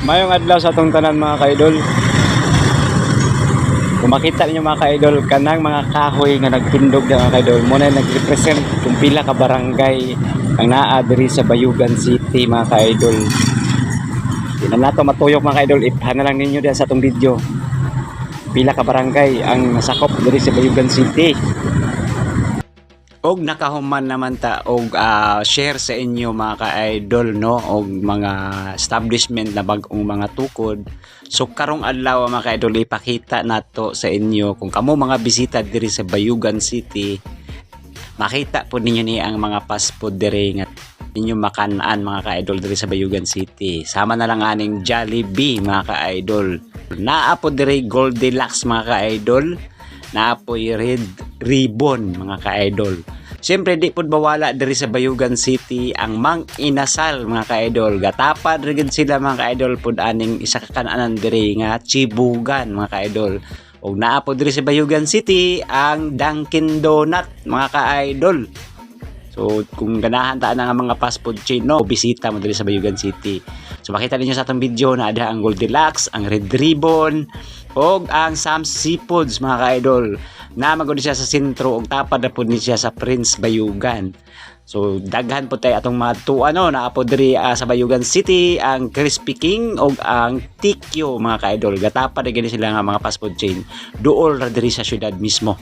Mayong adlaw sa atong tanan mga ka-idol. Kung makita niyo mga ka-idol, kanang mga kahoy nga nagtindog na mga ka-idol, muna nag-represent kung pila ka barangay ang naa diri sa Bayugan City mga ka-idol. Di na nato matuyok mga ka-idol, iphan na lang ninyo diyan sa atong video. Pila ka barangay ang nasakop diri sa Bayugan City. Og nakahuman naman ta og ah, share sa inyo mga ka-idol no og mga establishment na bag-ong mga tukod. So karong adlaw mga ka-idol ipakita nato sa inyo kung kamo mga bisita diri sa Bayugan City makita po ninyo ni ang mga fast food diri nga ninyo makanaan mga ka-idol diri sa Bayugan City. Sama na lang aning Jollibee mga ka-idol. Naa po diri Goldilocks mga ka-idol. Naa po Red Ribbon mga ka-idol. Siyempre di po bawala diri sa Bayugan City ang Mang Inasal mga ka-idol. Gatapad rin sila mga ka-idol pud aning isa ka kananan diri nga Chibugan mga ka-idol. Og naa po diri sa Bayugan City ang Dunkin Donut mga ka-idol. So kung ganahan ta na nga mga fast food chain no, bisita mo diri sa Bayugan City. So makita ninyo sa atong video na ada ang Goldilocks, ang Red Ribbon, og ang Sam's Seafoods mga ka-idol. Na magod siya sa sentro og tapad na po ni siya sa Prince Bayugan. So daghan po tayo atong mga ano na po diri ah, sa Bayugan City ang Crispy King og ang Tikyo mga ka-idol. Gatapad na sila nga mga fast food chain. Duol ra diri sa syudad mismo.